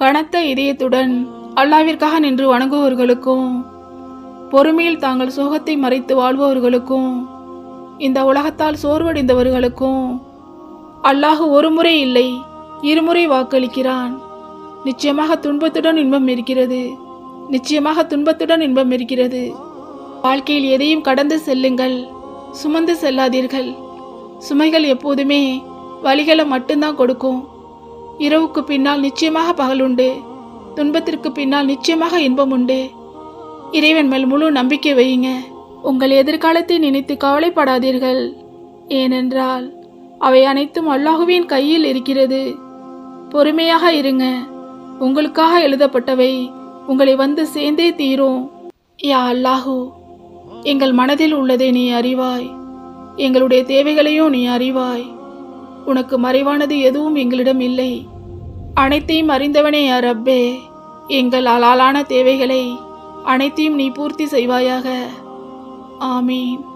கனத்த இதயத்துடன் அல்லாவிற்காக நின்று வணங்குவவர்களுக்கும் பொறுமையில் தாங்கள் சோகத்தை மறைத்து வாழ்பவர்களுக்கும் இந்த உலகத்தால் சோர்வடைந்தவர்களுக்கும் அல்லாஹ் ஒரு முறை இல்லை இருமுறை வாக்களிக்கிறான். நிச்சயமாக துன்பத்துடன் இன்பம் இருக்கிறது. நிச்சயமாக துன்பத்துடன் இன்பம் இருக்கிறது. வாழ்க்கையில் எதையும் கடந்து செல்லுங்கள் சுமந்து செல்லாதீர்கள். சுமைகள் எப்போதுமே வலிகளை மட்டும்தான் கொடுக்கும். இரவுக்கு பின்னால் நிச்சயமாக பகல் உண்டு. துன்பத்திற்கு பின்னால் நிச்சயமாக இன்பம் உண்டு. இறைவன் மேல் முழு நம்பிக்கை வையுங்க. உங்கள் எதிர்காலத்தை நினைத்து கவலைப்படாதீர்கள். ஏனென்றால் அவை அனைத்தும் அல்லாஹுவின் கையில் இருக்கிறது. பொறுமையாக இருங்க. உங்களுக்காக எழுதப்பட்டவை. உங்களை வந்து சேர்ந்தே தீரும். யா அல்லாஹு எங்கள் மனதில் உள்ளதை நீ அறிவாய். எங்களுடைய தேவைகளையும் நீ அறிவாய். உனக்கு மறைவானது எதுவும் எங்களிடம் இல்லை. அனைத்தையும் அறிந்தவனே யா ரப்பே எங்கள் அலாலான தேவைகளை அனைத்தையும் நீ பூர்த்தி செய்வாயாக. ஆமீன்.